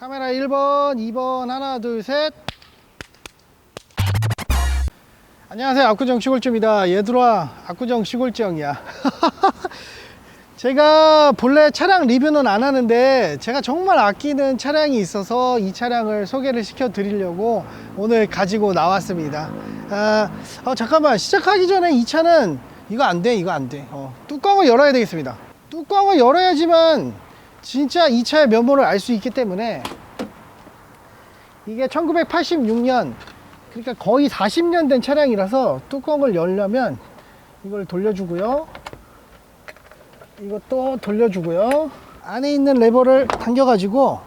카메라 1번, 2번, 하나, 둘, 셋. 안녕하세요. 압구정 시골주입니다. 얘들아, 압구정 시골정이야. 제가 본래 차량 리뷰는 안 하는데 제가 정말 아끼는 차량이 있어서 이 차량을 소개를 시켜 드리려고 오늘 가지고 나왔습니다. 아, 어, 잠깐만 시작하기 전에 이 차는 이거 안 돼, 이거 안 돼. 어, 뚜껑을 열어야 되겠습니다. 뚜껑을 열어야지만 진짜 이 차의 면모를 알 수 있기 때문에 이게 1986년 그러니까 거의 40년 된 차량이라서 뚜껑을 열려면 이걸 돌려주고요. 이것도 돌려주고요. 안에 있는 레버를 당겨 가지고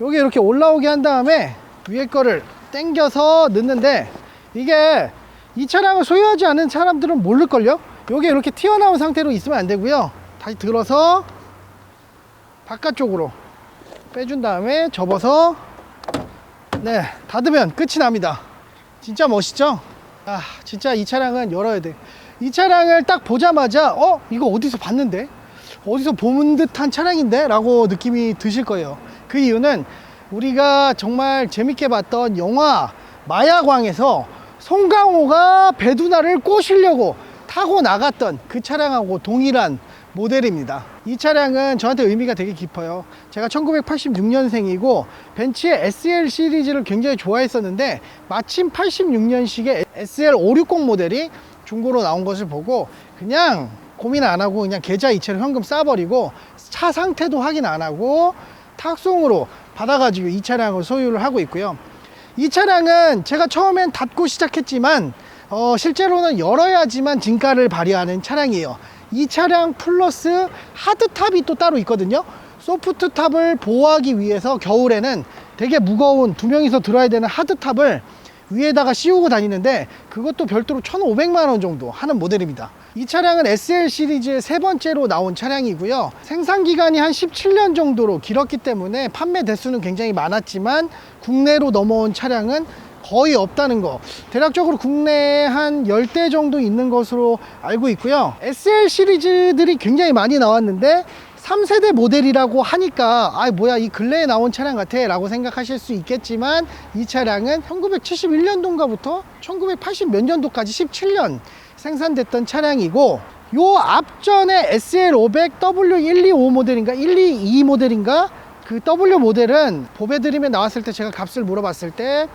여기 이렇게 올라오게 한 다음에 위에 거를 당겨서 넣는데 이게 이 차량을 소유하지 않은 사람들은 모를걸요? 여기 이렇게 튀어나온 상태로 있으면 안 되고요. 다시 들어서 바깥쪽으로 빼준 다음에 접어서 네 닫으면 끝이 납니다. 진짜 멋있죠? 아 진짜 이 차량은 열어야 돼. 이 차량을 딱 보자마자 어 이거 어디서 봤는데? 어디서 본 듯한 차량인데? 라고 느낌이 드실 거예요. 그 이유는 우리가 정말 재밌게 봤던 영화 마야광에서 송강호가 배두나를 꼬시려고 타고 나갔던 그 차량하고 동일한 모델입니다. 이 차량은 저한테 의미가 되게 깊어요. 제가 1986년생이고 벤츠의 SL 시리즈를 굉장히 좋아했었는데 마침 86년식의 SL 560 모델이 중고로 나온 것을 보고 그냥 고민 안 하고 그냥 계좌 이체로 현금 싸버리고 차 상태도 확인 안 하고 탁송으로 받아가지고 이 차량을 소유를 하고 있고요. 이 차량은 제가 처음엔 닫고 시작했지만 어, 실제로는 열어야지만 진가를 발휘하는 차량이에요. 이 차량 플러스 하드탑이 또 따로 있거든요. 소프트탑을 보호하기 위해서 겨울에는 되게 무거운 두 명이서 들어야 되는 하드탑을 위에다가 씌우고 다니는데 그것도 별도로 1,500만 원 정도 하는 모델입니다. 이 차량은 SL 시리즈의 세 번째로 나온 차량이고요. 생산 기간이 한 17년 정도로 길었기 때문에 판매 대수는 굉장히 많았지만 국내로 넘어온 차량은 거의 없다는 거. 대략적으로 국내에 한 10대 정도 있는 것으로 알고 있고요. SL 시리즈들이 굉장히 많이 나왔는데 3세대 모델이라고 하니까 아 뭐야 이 근래에 나온 차량 같아 라고 생각하실 수 있겠지만 이 차량은 1971년도인가부터 1980 몇 년도까지 17년 생산됐던 차량이고 요 앞전에 SL500 W125 모델인가 122 모델인가 그 W 모델은 보배 드림에 나왔을 때 제가 값을 물어봤을 때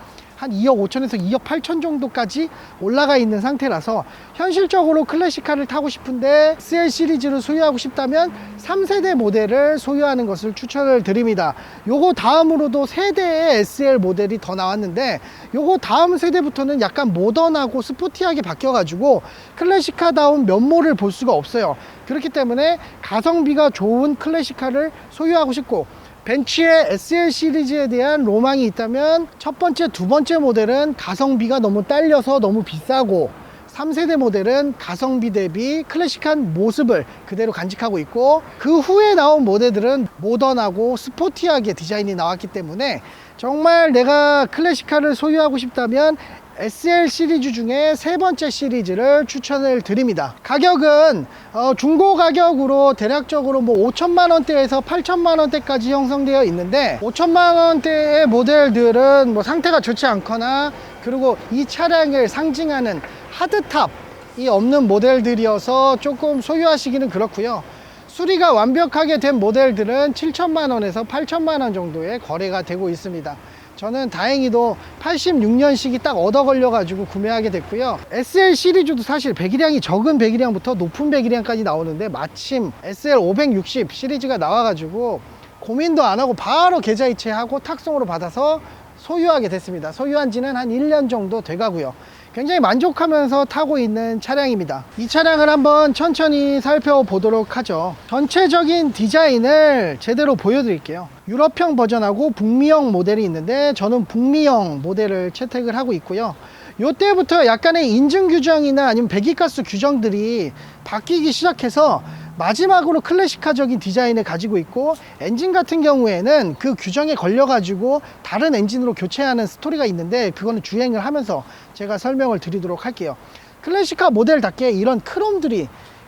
한 2억 5천에서 2억 8천 정도까지 올라가 있는 상태라서 현실적으로 클래식카를 타고 싶은데 SL 시리즈를 소유하고 싶다면 3세대 모델을 소유하는 것을 추천을 드립니다. 요거 다음으로도 세대의 SL 모델이 더 나왔는데 요거 다음 세대부터는 약간 모던하고 스포티하게 바뀌어가지고 클래식카다운 면모를 볼 수가 없어요. 그렇기 때문에 가성비가 좋은 클래식카를 소유하고 싶고 벤츠의 SL 시리즈에 대한 로망이 있다면 첫 번째, 두 번째 모델은 가성비가 너무 딸려서 너무 비싸고 3세대 모델은 가성비 대비 클래식한 모습을 그대로 간직하고 있고 그 후에 나온 모델들은 모던하고 스포티하게 디자인이 나왔기 때문에 정말 내가 클래식카를 소유하고 싶다면 SL 시리즈 중에 세 번째 시리즈를 추천을 드립니다. 가격은 어, 중고 가격으로 대략적으로 뭐 5천만 원대에서 8천만 원대까지 형성되어 있는데 5천만 원대의 모델들은 뭐 상태가 좋지 않거나 그리고 이 차량을 상징하는 하드탑이 없는 모델들이어서 조금 소유하시기는 그렇고요. 수리가 완벽하게 된 모델들은 7천만 원에서 8천만 원 정도의 거래가 되고 있습니다. 저는 다행히도 86년식이 딱 얻어 걸려 가지고 구매하게 됐고요. SL 시리즈도 사실 배기량이 적은 배기량부터 높은 배기량까지 나오는데 마침 SL 560 시리즈가 나와 가지고 고민도 안 하고 바로 계좌 이체하고 탁송으로 받아서 소유하게 됐습니다. 소유한 지는 한 1년 정도 돼 가고요. 굉장히 만족하면서 타고 있는 차량입니다. 이 차량을 한번 천천히 살펴보도록 하죠. 전체적인 디자인을 제대로 보여드릴게요. 유럽형 버전하고 북미형 모델이 있는데 저는 북미형 모델을 채택을 하고 있고요. 요때부터 약간의 인증 규정이나 아니면 배기가스 규정들이 바뀌기 시작해서 마지막으로 클래식화적인 디자인을 가지고 있고 엔진 같은 경우에는 그 규정에 걸려 가지고 다른 엔진으로 교체하는 스토리가 있는데 그거는 주행을 하면서 제가 설명을 드리도록 할게요 클래식화 모델답게 이런 크롬들이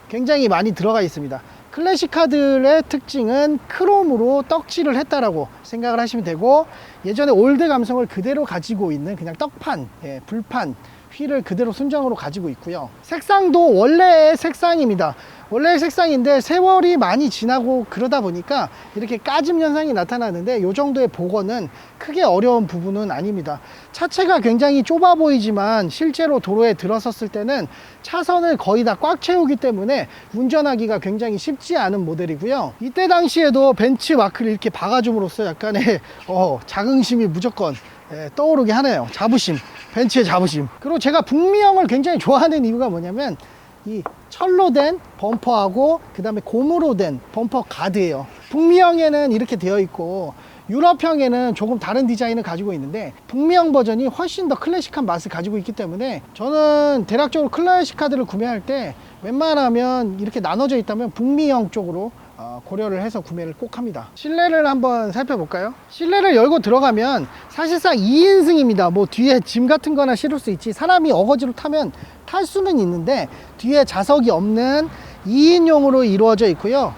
굉장히 많이 들어가 있습니다 클래식카들의 특징은 크롬으로 떡칠을 했다라고 생각을 하시면 되고 예전에 올드 감성을 그대로 가지고 있는 그냥 떡판, 예, 불판, 휠을 그대로 순정으로 가지고 있고요. 색상도 원래의 색상입니다. 원래의 색상인데 세월이 많이 지나고 그러다 보니까 이렇게 까짐 현상이 나타나는데 이 정도의 복원은 크게 어려운 부분은 아닙니다. 차체가 굉장히 좁아 보이지만 실제로 도로에 들어섰을 때는 차선을 거의 다 꽉 채우기 때문에 운전하기가 굉장히 쉽지 않은 모델이고요. 이때 당시에도 벤츠 마크를 이렇게 박아줌으로써 약간의 어, 자긍심이 무조건 예, 떠오르게 하네요. 자부심, 벤츠의 자부심. 그리고 제가 북미형을 굉장히 좋아하는 이유가 뭐냐면 이 철로 된 범퍼하고 그 다음에 고무로 된 범퍼 가드예요. 북미형에는 이렇게 되어 있고 유럽형에는 조금 다른 디자인을 가지고 있는데 북미형 버전이 훨씬 더 클래식한 맛을 가지고 있기 때문에 저는 대략적으로 클래식 카드를 구매할 때 웬만하면 이렇게 나눠져 있다면 북미형 쪽으로 어, 고려를 해서 구매를 꼭 합니다. 실내를 한번 살펴볼까요? 실내를 열고 들어가면 사실상 2인승입니다. 뭐 뒤에 짐 같은 거나 실을 수 있지 사람이 어거지로 타면 탈 수는 있는데 뒤에 좌석이 없는 2인용으로 이루어져 있고요.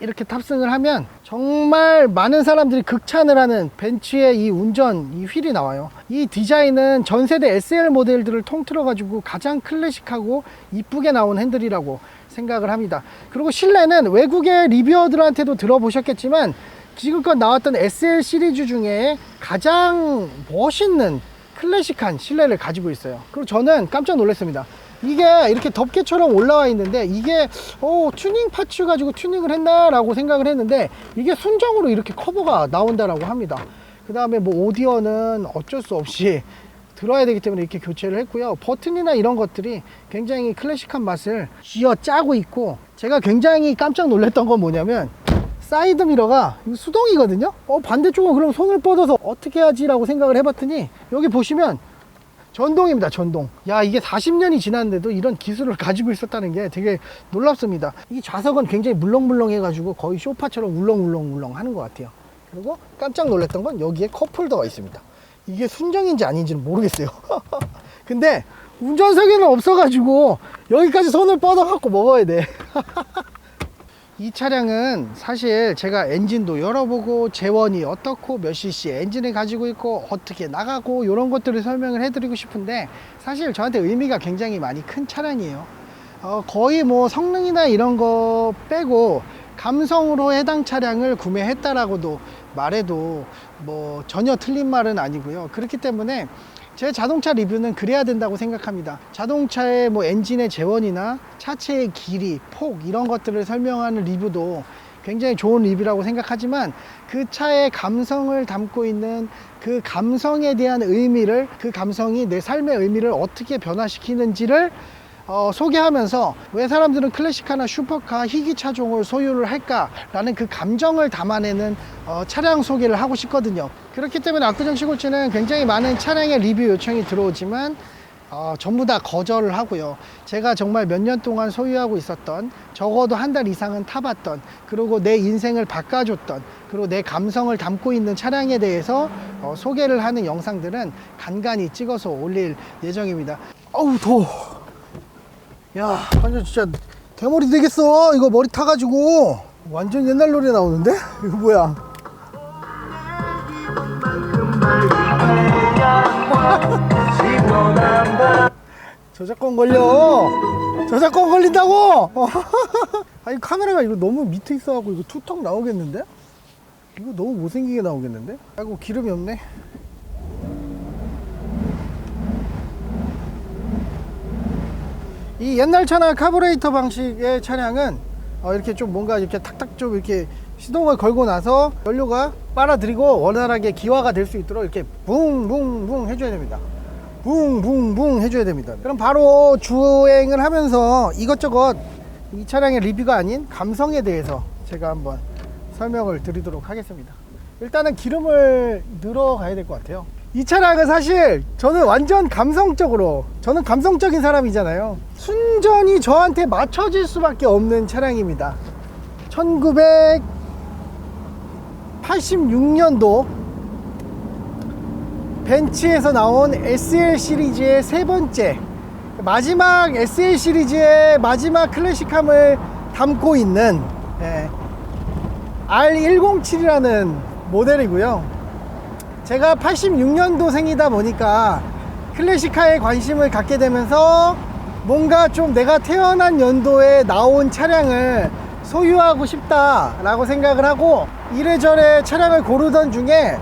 이렇게 탑승을 하면 정말 많은 사람들이 극찬을 하는 벤츠의 이 운전 이 휠이 나와요 이 디자인은 전 세대 SL 모델들을 통틀어 가지고 가장 클래식하고 이쁘게 나온 핸들이라고 생각을 합니다 그리고 실내는 외국의 리뷰어들한테도 들어보셨겠지만 지금껏 나왔던 SL 시리즈 중에 가장 멋있는 클래식한 실내를 가지고 있어요 그리고 저는 깜짝 놀랐습니다 이게 이렇게 덮개처럼 올라와 있는데 이게 어, 튜닝 파츠 가지고 튜닝을 했나 라고 생각을 했는데 이게 순정으로 이렇게 커버가 나온다라고 합니다. 그 다음에 뭐 오디오는 어쩔 수 없이 들어야 되기 때문에 이렇게 교체를 했고요. 버튼이나 이런 것들이 굉장히 클래식한 맛을 쥐어 짜고 있고 제가 굉장히 깜짝 놀랐던 건 뭐냐면 사이드 미러가 이거 수동이거든요. 어 반대쪽은 그럼 손을 뻗어서 어떻게 하지 라고 생각을 해봤더니 여기 보시면 전동입니다, 전동. 야, 이게 40년이 지났는데도 이런 기술을 가지고 있었다는 게 되게 놀랍습니다. 이 좌석은 굉장히 물렁물렁 해가지고 거의 쇼파처럼 울렁울렁울렁 하는 것 같아요. 그리고 깜짝 놀랐던 건 여기에 컵홀더가 있습니다. 이게 순정인지 아닌지는 모르겠어요. 근데 운전석에는 없어가지고 여기까지 손을 뻗어갖고 먹어야 돼. 이 차량은 사실 제가 엔진도 열어보고 재원이 어떻고 몇 cc 엔진을 가지고 있고 어떻게 나가고 이런 것들을 설명을 해드리고 싶은데 사실 저한테 의미가 굉장히 많이 큰 차량이에요. 어, 거의 뭐 성능이나 이런 거 빼고 감성으로 해당 차량을 구매했다라고도 말해도 뭐 전혀 틀린 말은 아니고요. 그렇기 때문에 제 자동차 리뷰는 그래야 된다고 생각합니다. 자동차의 뭐 엔진의 재원이나 차체의 길이, 폭 이런 것들을 설명하는 리뷰도 굉장히 좋은 리뷰라고 생각하지만 그 차의 감성을 담고 있는 그 감성에 대한 의미를 그 감성이 내 삶의 의미를 어떻게 변화시키는지를 어, 소개하면서 왜 사람들은 클래식카나 슈퍼카 희귀 차종을 소유를 할까라는 그 감정을 담아내는 어, 차량 소개를 하고 싶거든요. 그렇기 때문에 압구정 시골지는 굉장히 많은 차량의 리뷰 요청이 들어오지만 어, 전부 다 거절을 하고요. 제가 정말 몇 년 동안 소유하고 있었던 적어도 한 달 이상은 타봤던 그리고 내 인생을 바꿔줬던 그리고 내 감성을 담고 있는 차량에 대해서 어, 소개를 하는 영상들은 간간히 찍어서 올릴 예정입니다. 어우 더워. 야 완전 진짜 대머리 되겠어. 이거 머리 타가지고. 완전 옛날 노래 나오는데? 이거 뭐야? 저작권 걸려. 저작권 걸린다고? 아니 카메라가 이거 너무 밑에 있어갖고 이거 투턱 나오겠는데? 이거 너무 못생기게 나오겠는데? 아이고 기름이 없네 이 옛날 차나 카브레이터 방식의 차량은 어, 이렇게 좀 뭔가 이렇게 탁탁 좀 이렇게 시동을 걸고 나서 연료가 빨아들이고 원활하게 기화가 될 수 있도록 이렇게 붕붕붕 해줘야 됩니다. 붕붕붕 해줘야 됩니다. 그럼 바로 주행을 하면서 이것저것 이 차량의 리뷰가 아닌 감성에 대해서 제가 한번 설명을 드리도록 하겠습니다. 일단은 기름을 넣어가야 될 것 같아요. 이 차량은 사실 저는 완전 감성적으로 저는 감성적인 사람이잖아요. 순전히 저한테 맞춰질 수밖에 없는 차량입니다. 1986년도 벤츠에서 나온 SL 시리즈의 세 번째 마지막 SL 시리즈의 마지막 클래식함을 담고 있는 예, R107이라는 모델이고요. 제가 86년도생이다 보니까 클래식카에 관심을 갖게 되면서 뭔가 좀 내가 태어난 연도에 나온 차량을 소유하고 싶다라고 생각을 하고 이래저래 차량을 고르던 중에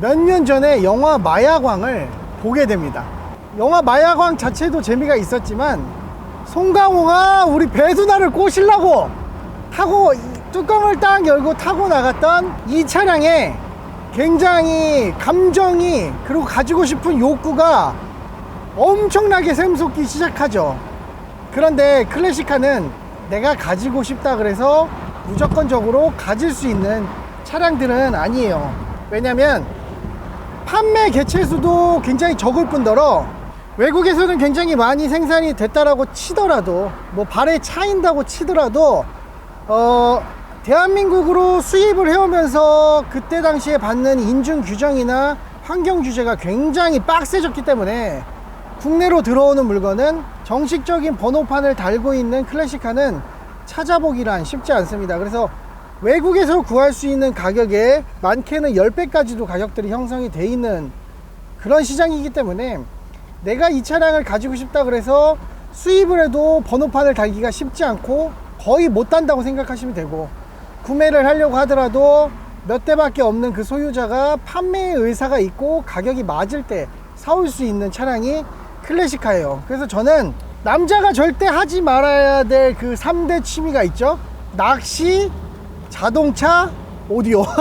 몇 년 전에 영화 마야광을 보게 됩니다. 영화 마야광 자체도 재미가 있었지만 송강호가 우리 배두나를 꼬시려고 타고 이 뚜껑을 딱 열고 타고 나갔던 이 차량에 굉장히 감정이 그리고 가지고 싶은 욕구가 엄청나게 샘솟기 시작하죠. 그런데 클래식카는 내가 가지고 싶다 그래서 무조건적으로 가질 수 있는 차량들은 아니에요. 왜냐면 판매 개체 수도 굉장히 적을 뿐더러 외국에서는 굉장히 많이 생산이 됐다라고 치더라도 뭐 발에 차인다고 치더라도 어 대한민국으로 수입을 해오면서 그때 당시에 받는 인증 규정이나 환경 규제가 굉장히 빡세졌기 때문에 국내로 들어오는 물건은 정식적인 번호판을 달고 있는 클래식카는 찾아보기란 쉽지 않습니다. 그래서 외국에서 구할 수 있는 가격에 많게는 10배까지도 가격들이 형성이 돼 있는 그런 시장이기 때문에 내가 이 차량을 가지고 싶다 그래서 수입을 해도 번호판을 달기가 쉽지 않고 거의 못 단다고 생각하시면 되고 구매를 하려고 하더라도 몇 대밖에 없는 그 소유자가 판매 의사가 있고 가격이 맞을 때 사올 수 있는 차량이 클래식카예요. 그래서 저는 남자가 절대 하지 말아야 될 그 3대 취미가 있죠. 낚시, 자동차, 오디오.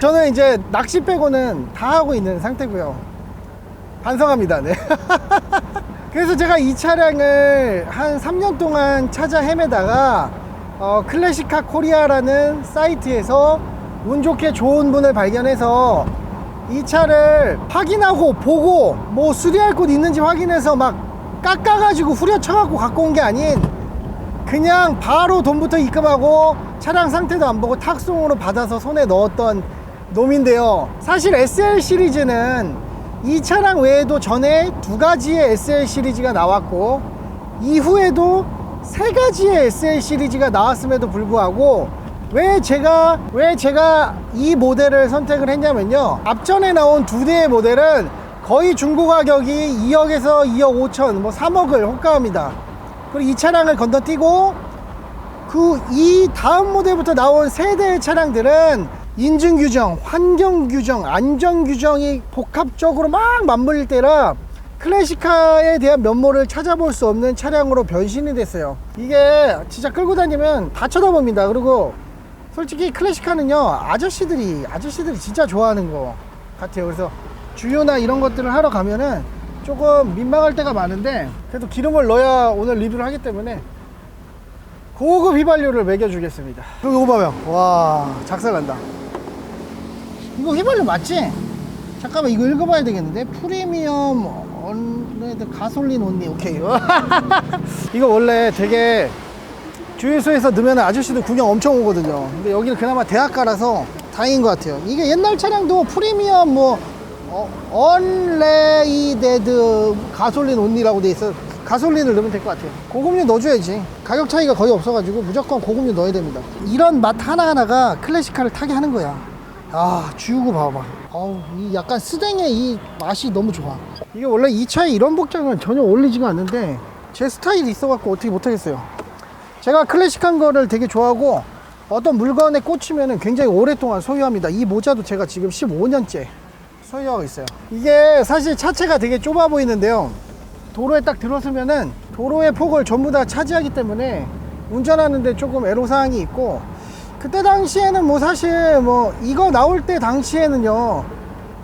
저는 이제 낚시 빼고는 다 하고 있는 상태고요. 반성합니다. 네. 그래서 제가 이 차량을 한 3년 동안 찾아 헤매다가 어, 클래식카 코리아라는 사이트에서 운 좋게 좋은 분을 발견해서 이 차를 확인하고 보고 뭐 수리할 곳 있는지 확인해서 막 깎아가지고 후려쳐갖고 갖고 온 게 아닌 그냥 바로 돈부터 입금하고 차량 상태도 안 보고 탁송으로 받아서 손에 넣었던 놈인데요. 사실 SL 시리즈는 이 차량 외에도 전에 두 가지의 SL 시리즈가 나왔고 이후에도 세 가지의 SL 시리즈가 나왔음에도 불구하고 왜 제가 왜 제가 이 모델을 선택을 했냐면요. 앞전에 나온 두 대의 모델은 거의 중고 가격이 2억에서 2억 5천, 뭐 3억을 호가합니다. 그리고 이 차량을 건너뛰고 그 이 다음 모델부터 나온 세 대의 차량들은 인증 규정, 환경 규정, 안전 규정이 복합적으로 막 맞물릴 때라 클래식카에 대한 면모를 찾아볼 수 없는 차량으로 변신이 됐어요. 이게 진짜 끌고 다니면 다 쳐다봅니다. 그리고 솔직히 클래식카는요 아저씨들이 아저씨들이 진짜 좋아하는 거 같아요. 그래서 주유나 이런 것들을 하러 가면은 조금 민망할 때가 많은데 그래도 기름을 넣어야 오늘 리뷰를 하기 때문에 고급 휘발유를 먹여주겠습니다. 그리고 이거 봐요. 와 작살난다. 이거 휘발유 맞지? 잠깐만 이거 읽어봐야 되겠는데? 프리미엄 언레드 가솔린 온리 오케이. 이거 원래 되게 주유소에서 넣으면 아저씨들 구경 엄청 오거든요. 근데 여기는 그나마 대학가라서 다행인 것 같아요. 이게 옛날 차량도 프리미엄 뭐 어, 언레이데드 가솔린 온리라고 돼 있어 가솔린을 넣으면 될 것 같아요. 고급류 넣어줘야지. 가격 차이가 거의 없어가지고 무조건 고급류 넣어야 됩니다. 이런 맛 하나하나가 클래식카를 타게 하는 거야 아 주유구 봐봐. 어우 이 약간 스댕의 이 맛이 너무 좋아. 이게 원래 이 차에 이런 복장은 전혀 어울리지가 않는데 제 스타일이 있어갖고 어떻게 못하겠어요. 제가 클래식한 거를 되게 좋아하고 어떤 물건에 꽂히면 굉장히 오랫동안 소유합니다. 이 모자도 제가 지금 15년째 소유하고 있어요. 이게 사실 차체가 되게 좁아 보이는데요. 도로에 딱 들어서면은 도로의 폭을 전부 다 차지하기 때문에 운전하는데 조금 애로사항이 있고 그때 당시에는 뭐 사실 뭐 이거 나올 때 당시에는요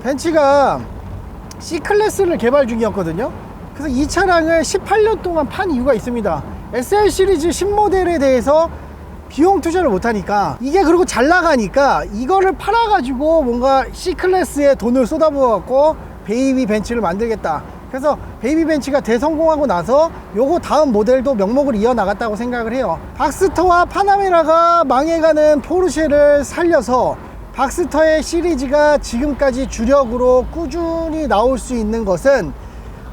벤츠가 C클래스를 개발 중이었거든요. 그래서 이 차량을 18년 동안 판 이유가 있습니다. SL 시리즈 신모델에 대해서 비용 투자를 못하니까. 이게 그리고 잘 나가니까 이거를 팔아가지고 뭔가 C클래스에 돈을 쏟아부어갖고 베이비 벤츠를 만들겠다 그래서 베이비 벤츠가 대성공하고 나서 요거 다음 모델도 명목을 이어나갔다고 생각을 해요. 박스터와 파나메라가 망해가는 포르쉐를 살려서 박스터의 시리즈가 지금까지 주력으로 꾸준히 나올 수 있는 것은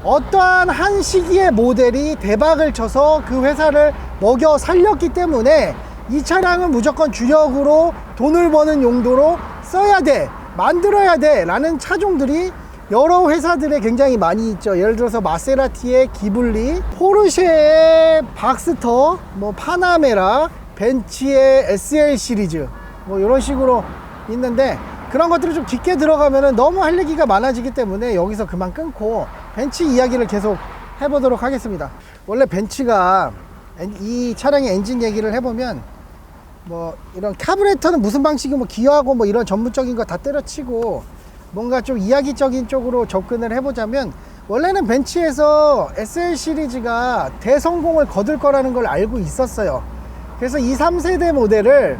어떠한 한 시기의 모델이 대박을 쳐서 그 회사를 먹여 살렸기 때문에 이 차량은 무조건 주력으로 돈을 버는 용도로 써야 돼, 만들어야 돼 라는 차종들이 여러 회사들에 굉장히 많이 있죠. 예를 들어서 마세라티의 기블리, 포르쉐의 박스터, 뭐 파나메라, 벤츠의 SL 시리즈, 뭐 이런 식으로 있는데 그런 것들을 좀 깊게 들어가면 너무 할 얘기가 많아지기 때문에 여기서 그만 끊고 벤츠 이야기를 계속 해보도록 하겠습니다. 원래 벤츠가 엔- 이 차량의 엔진 얘기를 해보면 뭐 이런 카브레터는 무슨 방식이 뭐 기어하고 뭐 이런 전문적인 거 다 때려치고 뭔가 좀 이야기적인 쪽으로 접근을 해보자면 원래는 벤츠에서 SL 시리즈가 대성공을 거둘 거라는 걸 알고 있었어요. 그래서 이 3세대 모델을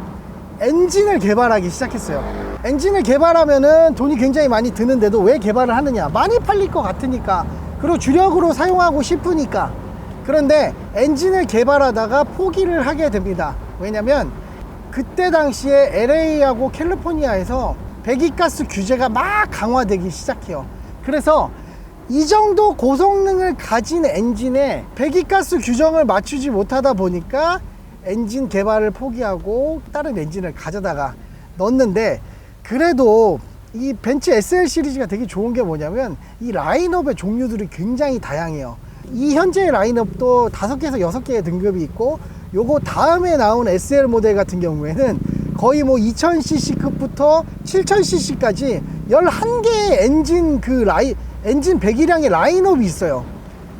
엔진을 개발하기 시작했어요. 엔진을 개발하면은 돈이 굉장히 많이 드는데도 왜 개발을 하느냐? 많이 팔릴 것 같으니까. 그리고 주력으로 사용하고 싶으니까. 그런데 엔진을 개발하다가 포기를 하게 됩니다. 왜냐면 그때 당시에 LA하고 캘리포니아에서 배기가스 규제가 막 강화되기 시작해요. 그래서 이 정도 고성능을 가진 엔진에 배기가스 규정을 맞추지 못하다 보니까 엔진 개발을 포기하고 다른 엔진을 가져다가 넣었는데 그래도 이 벤츠 SL 시리즈가 되게 좋은 게 뭐냐면 이 라인업의 종류들이 굉장히 다양해요. 이 현재의 라인업도 다섯 개에서 여섯 개의 등급이 있고 요거 다음에 나온 SL 모델 같은 경우에는 거의 뭐 2000cc급부터 7000cc까지 11개의 엔진 그 라인 엔진 배기량의 라인업이 있어요.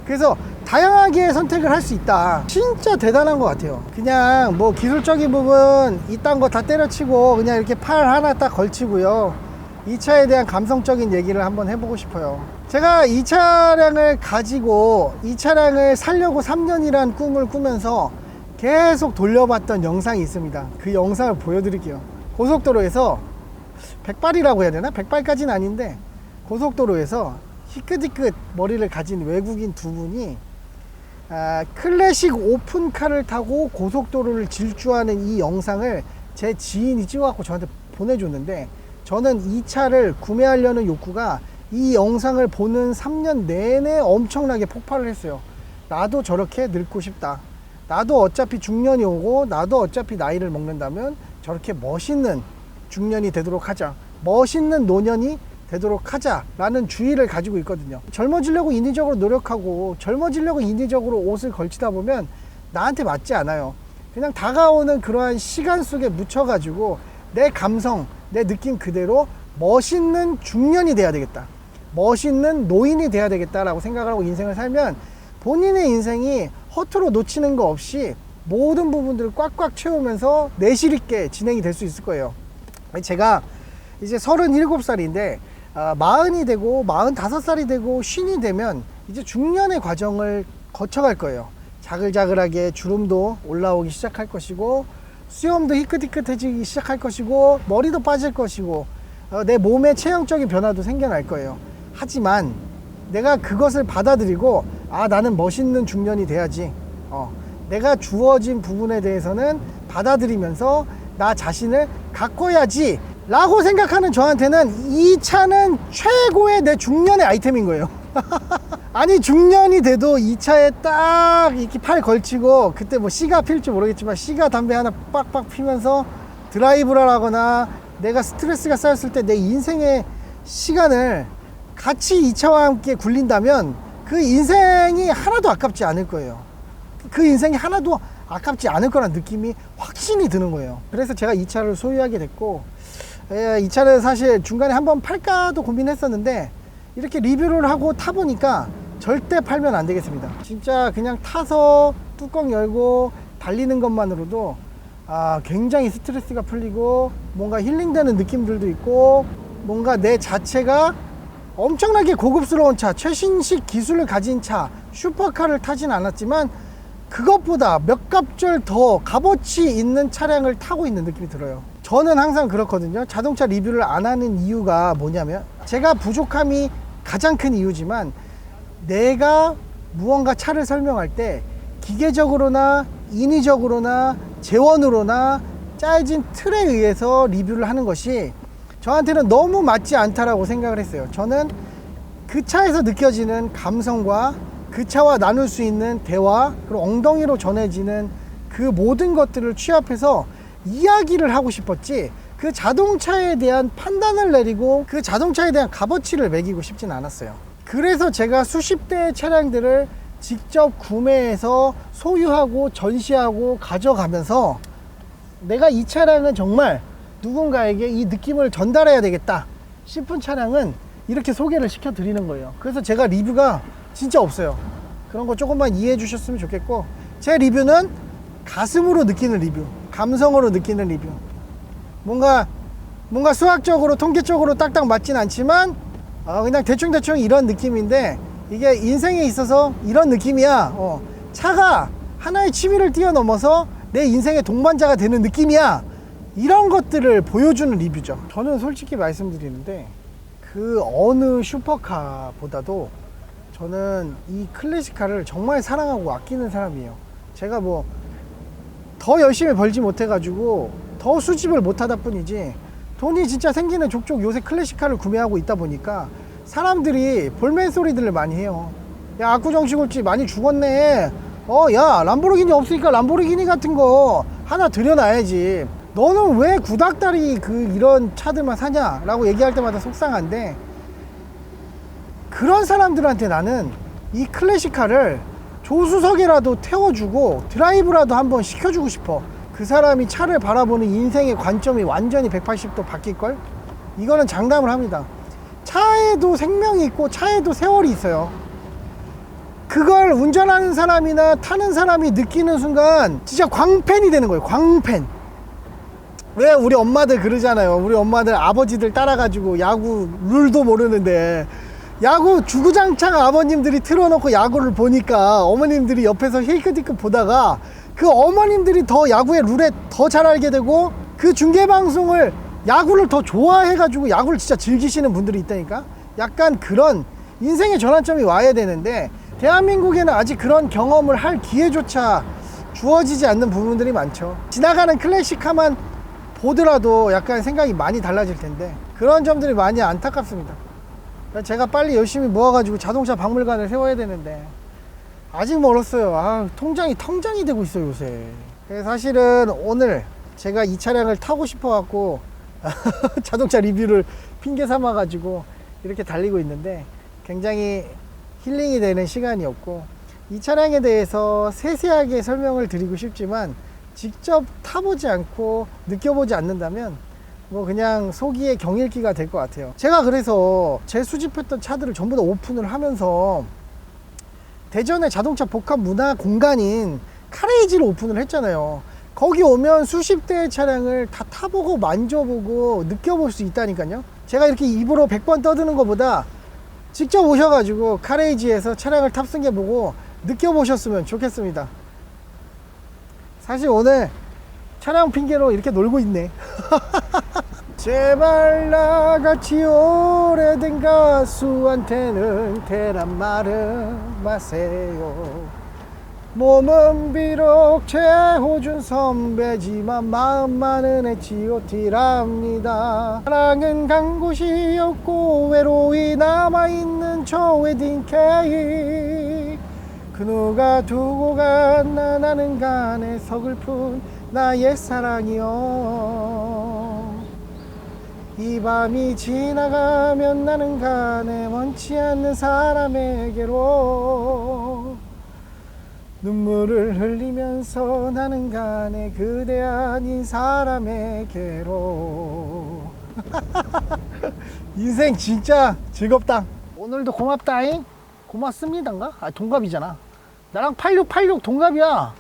그래서 다양하게 선택을 할 수 있다. 진짜 대단한 것 같아요. 그냥 뭐 기술적인 부분 이딴 거 다 때려치고 그냥 이렇게 팔 하나 딱 걸치고요. 이 차에 대한 감성적인 얘기를 한번 해보고 싶어요. 제가 이 차량을 가지고 이 차량을 살려고 3년이란 꿈을 꾸면서 계속 돌려봤던 영상이 있습니다. 그 영상을 보여드릴게요. 고속도로에서 백발이라고 해야 되나? 백발까지는 아닌데 고속도로에서 희끗희끗 머리를 가진 외국인 두 분이 아, 클래식 오픈카를 타고 고속도로를 질주하는 이 영상을 제 지인이 찍어갖고 저한테 보내줬는데 저는 이 차를 구매하려는 욕구가 이 영상을 보는 3년 내내 엄청나게 폭발을 했어요. 나도 저렇게 늙고 싶다. 나도 어차피 중년이 오고 나도 어차피 나이를 먹는다면 저렇게 멋있는 중년이 되도록 하자. 멋있는 노년이 되도록 하자라는 주의를 가지고 있거든요. 젊어지려고 인위적으로 노력하고 젊어지려고 인위적으로 옷을 걸치다 보면 나한테 맞지 않아요. 그냥 다가오는 그러한 시간 속에 묻혀가지고 내 감성, 내 느낌 그대로 멋있는 중년이 돼야 되겠다. 멋있는 노인이 돼야 되겠다라고 생각을 하고 인생을 살면 본인의 인생이 허투루 놓치는 거 없이 모든 부분들을 꽉꽉 채우면서 내실 있게 진행이 될 수 있을 거예요. 제가 이제 37살인데 아, 마흔이 되고 마흔다섯 살이 되고 쉰이 되면 이제 중년의 과정을 거쳐갈 거예요. 자글자글하게 주름도 올라오기 시작할 것이고 수염도 희끗희끗해지기 시작할 것이고 머리도 빠질 것이고 어, 내 몸의 체형적인 변화도 생겨날 거예요. 하지만 내가 그것을 받아들이고 아 나는 멋있는 중년이 돼야지. 어, 내가 주어진 부분에 대해서는 받아들이면서 나 자신을 가꿔야지 라고 생각하는 저한테는 이 차는 최고의 내 중년의 아이템인 거예요. 아니 중년이 돼도 이 차에 딱 이렇게 팔 걸치고 그때 뭐 씨가 필지 모르겠지만 씨가 담배 하나 빡빡 피면서 드라이브를 하거나 내가 스트레스가 쌓였을 때 내 인생의 시간을 같이 이 차와 함께 굴린다면 그 인생이 하나도 아깝지 않을 거예요. 그 인생이 하나도 아깝지 않을 거란 느낌이 확신이 드는 거예요. 그래서 제가 이 차를 소유하게 됐고, 예, 이 차를 사실 중간에 한번 팔까도 고민했었는데, 이렇게 리뷰를 하고 타보니까 절대 팔면 안 되겠습니다. 진짜 그냥 타서 뚜껑 열고 달리는 것만으로도 아, 굉장히 스트레스가 풀리고 뭔가 힐링되는 느낌들도 있고 뭔가 내 자체가 엄청나게 고급스러운 차, 최신식 기술을 가진 차, 슈퍼카를 타진 않았지만 그것보다 몇 갑절 더 값어치 있는 차량을 타고 있는 느낌이 들어요. 저는 항상 그렇거든요. 자동차 리뷰를 안 하는 이유가 뭐냐면 제가 부족함이 가장 큰 이유지만 내가 무언가 차를 설명할 때 기계적으로나 인위적으로나 재원으로나 짜여진 틀에 의해서 리뷰를 하는 것이 저한테는 너무 맞지 않다라고 생각을 했어요. 저는 그 차에서 느껴지는 감성과 그 차와 나눌 수 있는 대화 그리고 엉덩이로 전해지는 그 모든 것들을 취합해서 이야기를 하고 싶었지 그 자동차에 대한 판단을 내리고 그 자동차에 대한 값어치를 매기고 싶진 않았어요. 그래서 제가 수십 대의 차량들을 직접 구매해서 소유하고 전시하고 가져가면서 내가 이 차량은 정말 누군가에게 이 느낌을 전달해야 되겠다 싶은 차량은 이렇게 소개를 시켜 드리는 거예요. 그래서 제가 리뷰가 진짜 없어요. 그런 거 조금만 이해해 주셨으면 좋겠고 제 리뷰는 가슴으로 느끼는 리뷰, 감성으로 느끼는 리뷰. 뭔가 뭔가 수학적으로 통계적으로 딱딱 맞진 않지만 어, 그냥 대충 대충 이런 느낌인데 이게 인생에 있어서 이런 느낌이야. 어, 차가 하나의 취미를 뛰어넘어서 내 인생의 동반자가 되는 느낌이야. 이런 것들을 보여주는 리뷰죠. 저는 솔직히 말씀드리는데 그 어느 슈퍼카보다도 저는 이 클래식카를 정말 사랑하고 아끼는 사람이에요. 제가 뭐 더 열심히 벌지 못해가지고 더 수집을 못하다 뿐이지 돈이 진짜 생기는 족족 요새 클래식카를 구매하고 있다 보니까 사람들이 볼멘 소리들을 많이 해요. 야 시골집 많이 죽었네. 어 야 람보르기니 없으니까 람보르기니 같은 거 하나 들여놔야지. 너는 왜 구닥다리 그 이런 차들만 사냐라고 얘기할 때마다 속상한데 그런 사람들한테 나는 이 클래식카를 조수석이라도 태워주고 드라이브라도 한번 시켜주고 싶어. 그 사람이 차를 바라보는 인생의 관점이 완전히 180도 바뀔걸? 이거는 장담을 합니다. 차에도 생명이 있고 차에도 세월이 있어요. 그걸 운전하는 사람이나 타는 사람이 느끼는 순간 진짜 광팬이 되는 거예요. 광팬. 왜 우리 엄마들 그러잖아요. 우리 엄마들 아버지들 따라가지고 야구 룰도 모르는데 야구 주구장창 아버님들이 틀어놓고 야구를 보니까 어머님들이 옆에서 힐끗힐끗 보다가 그 어머님들이 더 야구의 룰에 더 잘 알게 되고 그 중계방송을 야구를 더 좋아해가지고 야구를 진짜 즐기시는 분들이 있다니까 약간 그런 인생의 전환점이 와야 되는데 대한민국에는 아직 그런 경험을 할 기회조차 주어지지 않는 부분들이 많죠. 지나가는 클래식카만 보더라도 약간 생각이 많이 달라질 텐데 그런 점들이 많이 안타깝습니다. 제가 빨리 열심히 모아가지고 자동차 박물관을 세워야 되는데 아직 멀었어요. 아, 통장이 통장이 되고 있어요 요새. 사실은 오늘 제가 이 차량을 타고 싶어갖고 자동차 리뷰를 핑계 삼아가지고 이렇게 달리고 있는데 굉장히 힐링이 되는 시간이었고 이 차량에 대해서 세세하게 설명을 드리고 싶지만 직접 타보지 않고 느껴보지 않는다면 뭐 그냥 소기의 경일기가 될 것 같아요. 제가 그래서 제 수집했던 차들을 전부 다 오픈을 하면서 대전의 자동차 복합 문화 공간인 카레이지를 오픈을 했잖아요. 거기 오면 수십 대의 차량을 다 타보고 만져보고 느껴볼 수 있다니까요. 제가 이렇게 입으로 100번 떠드는 것보다 직접 오셔가지고 카레이지에서 차량을 탑승해보고 느껴보셨으면 좋겠습니다. 사실 오늘 차량 핑계로 이렇게 놀고 있네. 제발 나같이 오래된 가수한테는 대란 말은 마세요. 몸은 비록 최호준 선배지만 마음만은 H.O.T랍니다. 사랑은 간 곳이 없고 외로이 남아있는 저 웨딩 케이크 그 누가 두고 갔나 나는 간에 서글픈 나의 사랑이여 이 밤이 지나가면 나는 간에 원치 않는 사람에게로 눈물을 흘리면서 나는 간에 그대 아닌 사람에게로. 인생 진짜 즐겁다. 오늘도 고맙다잉. 고맙습니다인가? 아 동갑이잖아 나랑 8686 동갑이야